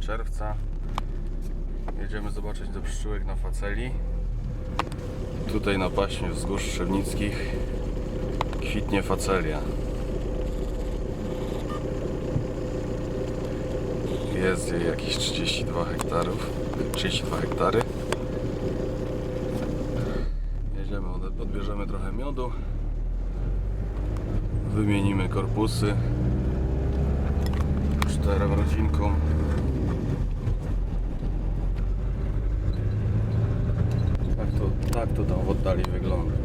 czerwca. Jedziemy zobaczyć do pszczółek na faceli. Tutaj na paśmie wzgórz Trzebnickich kwitnie facelia. Jest jej jakieś 32 hektarów 32 hektary. Jedziemy, podbierzemy trochę miodu. Wymienimy korpusy. Czterem rodzinkom Tak to, tak to tam w oddali wygląda.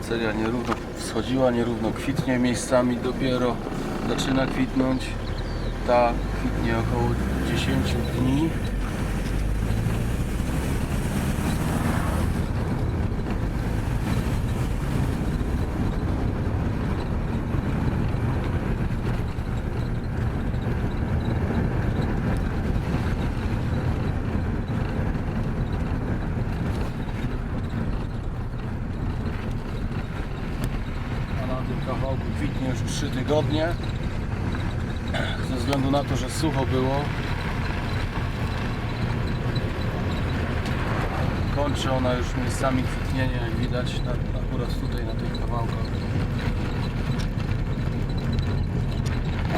Facelia nierówno wschodziła, nierówno kwitnie miejscami dopiero zaczyna kwitnąć. Ta kwitnie około 10 dni. a na tym kawałku kwitnie już 3 tygodnie ze względu na to, że sucho było. Kończy ona już miejscami kwitnienie jak widać na, akurat tutaj na tych kawałkach.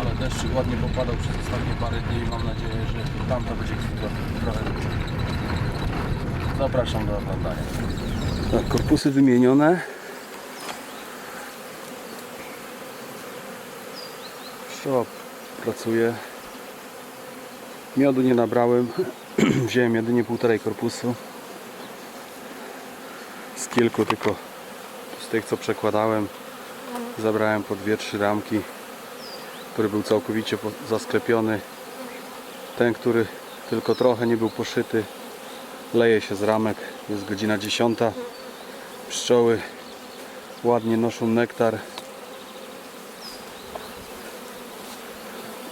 Ale deszczyk ładnie popadał przez ostatnie parę dni i mam nadzieję, że tamta będzie kwitła trochę zapraszam do oglądania. Tak, korpusy wymienione Pszczoła pracuje. Miodu nie nabrałem. Wziąłem jedynie półtorej korpusu. Z kilku tylko z tych co przekładałem zabrałem po dwie, trzy ramki, który był całkowicie zasklepiony. Ten, który tylko trochę nie był poszyty, leje się z ramek. Jest godzina 10. Pszczoły ładnie noszą nektar.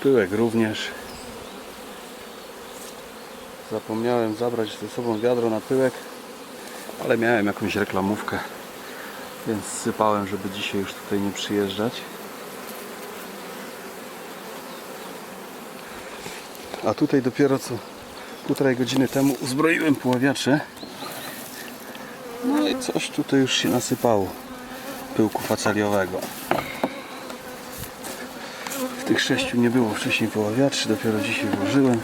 Pyłek również. Zapomniałem zabrać ze sobą wiadro na pyłek, ale miałem jakąś reklamówkę, więc sypałem, żeby dzisiaj już tutaj nie przyjeżdżać. A tutaj dopiero co półtorej godziny temu uzbroiłem poławiacze. No i coś tutaj już się nasypało pyłku faceliowego. Tych sześciu nie było wcześniej poławiaczy, dopiero dzisiaj włożyłem.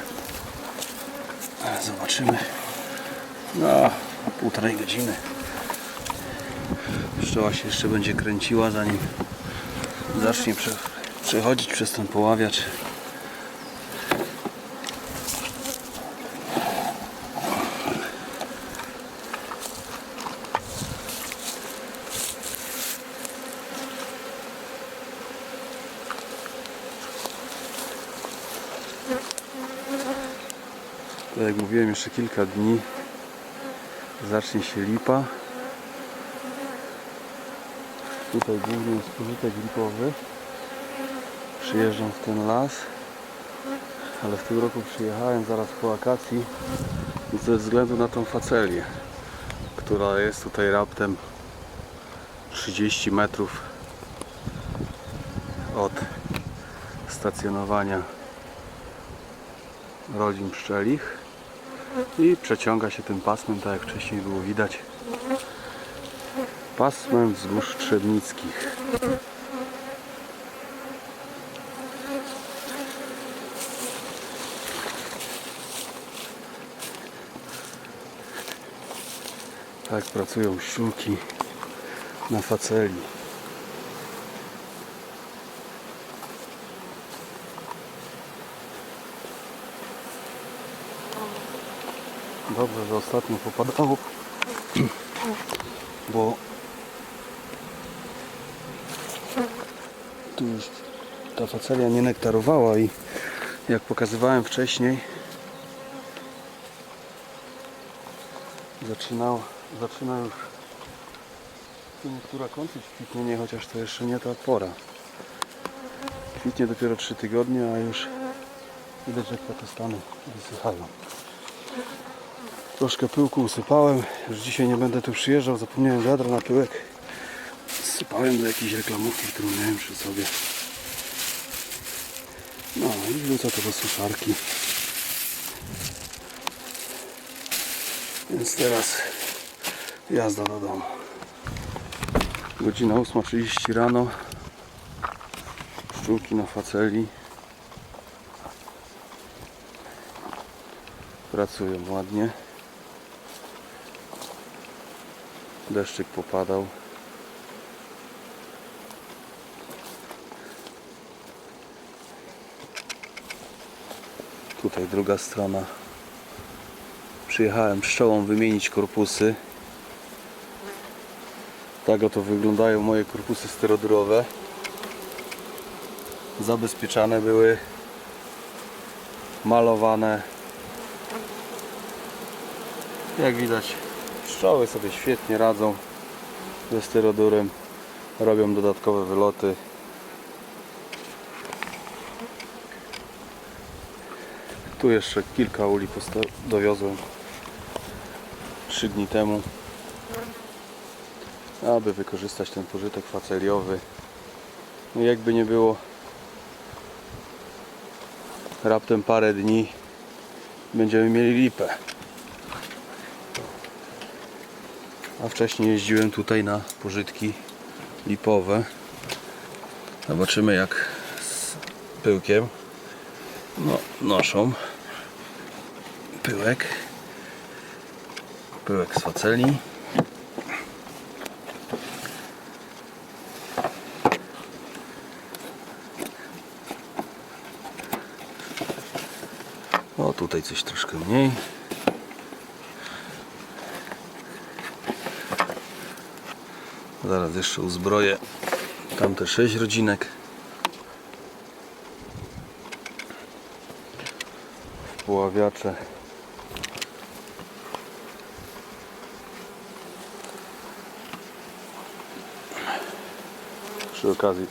Zobaczymy. No, półtorej godziny. Pszczoła się jeszcze będzie kręciła, zanim zacznie prze, przechodzić przez ten poławiacz. Tak jak mówiłem, jeszcze kilka dni zacznie się lipa. Tutaj głównie jest pożytek lipowy. Przyjeżdżam w ten las, ale w tym roku przyjechałem zaraz po wakacji ze względu na tą facelię, która jest tutaj raptem 30 metrów od stacjonowania rodzin pszczelich i przeciąga się tym pasmem, tak jak wcześniej było widać. Pasmem wzgórz trzebnickich. Tak pracują pszczółki na faceli Dobrze, że ostatnio popadało, bo tu już ta facelia nie nektarowała i jak pokazywałem wcześniej zaczynał, zaczyna już tu niektóra kończyć kwitnienie, chociaż to jeszcze nie ta pora. Kwitnie dopiero 3 tygodnie, a już widać, że kwiatostany wysychają. Troszkę pyłku usypałem. Już dzisiaj nie będę tu przyjeżdżał. Zapomniałem wiadra na pyłek. Sypałem do jakiejś reklamówki, którą miałem przy sobie. No i wrzucę to do suszarki. Więc teraz jazda do domu. Godzina 8.30 rano. Pszczółki na faceli. Pracują ładnie. Deszczyk popadał. Tutaj druga strona. Przyjechałem pszczołą wymienić korpusy. Tak oto wyglądają moje korpusy sterodurowe. Zabezpieczane były, malowane. Jak widać, pszczoły sobie świetnie radzą ze sterodurem. Robią dodatkowe wyloty. Tu jeszcze kilka uli dowiozłem 3 dni temu, aby wykorzystać ten pożytek faceliowy. No jakby nie było, raptem parę dni będziemy mieli lipę. A wcześniej jeździłem tutaj na pożytki lipowe. Zobaczymy jak z pyłkiem. No, noszą pyłek. Pyłek z faceli. O, tutaj coś troszkę mniej. Zaraz jeszcze uzbroję tamte sześć rodzinek. Poławiacze. Przy okazji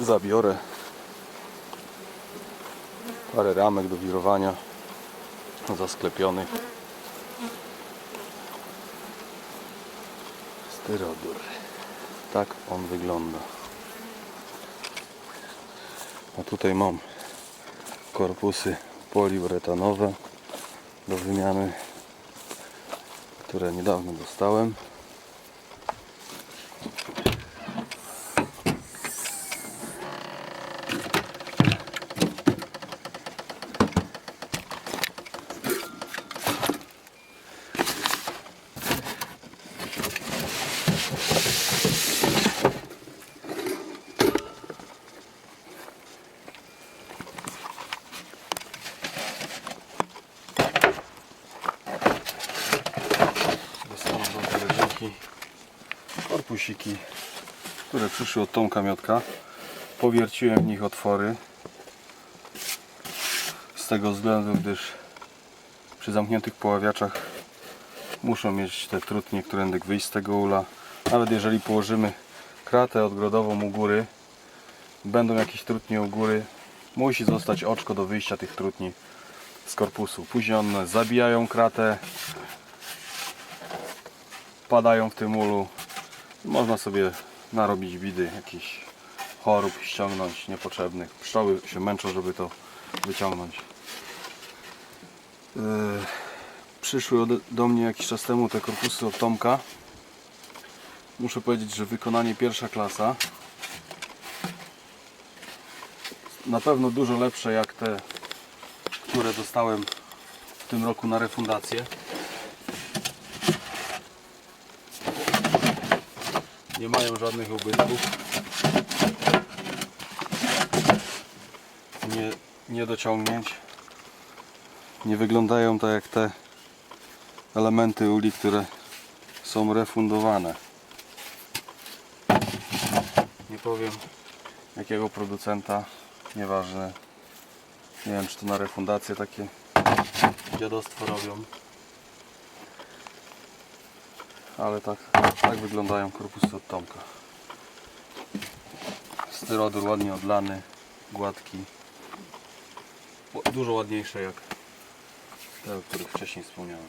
zabiorę parę ramek do wirowania zasklepionych. Styrodur. Tak on wygląda. A tutaj mam korpusy poliuretanowe do wymiany, które niedawno dostałem. Które przyszły od Tomka Miotka. Powierciłem w nich otwory. Z tego względu, gdyż przy zamkniętych poławiaczach muszą mieć te trutnie, którędy wyjść z tego ula. Nawet jeżeli położymy kratę odgrodową u góry, będą jakieś trutnie u góry, musi zostać oczko do wyjścia tych trutni z korpusu. Później one zabijają kratę, padają w tym ulu. Można sobie narobić bidy, jakichś chorób ściągnąć niepotrzebnych. Pszczoły się męczą, żeby to wyciągnąć. Yy, przyszły do mnie jakiś czas temu te korpusy od Tomka. Muszę powiedzieć, że wykonanie pierwsza klasa. Na pewno dużo lepsze jak te, które dostałem w tym roku na refundację. Nie mają żadnych ubytków. Nie, nie dociągnięć. Nie wyglądają tak jak te elementy uli, które są refundowane. Nie powiem jakiego producenta, nieważne. Nie wiem czy to na refundację takie dziadostwo robią. Ale tak, tak wyglądają korpusy od Tomka. Styrodur ładnie odlany, gładki. Dużo ładniejsze jak te, o których wcześniej wspomniałem.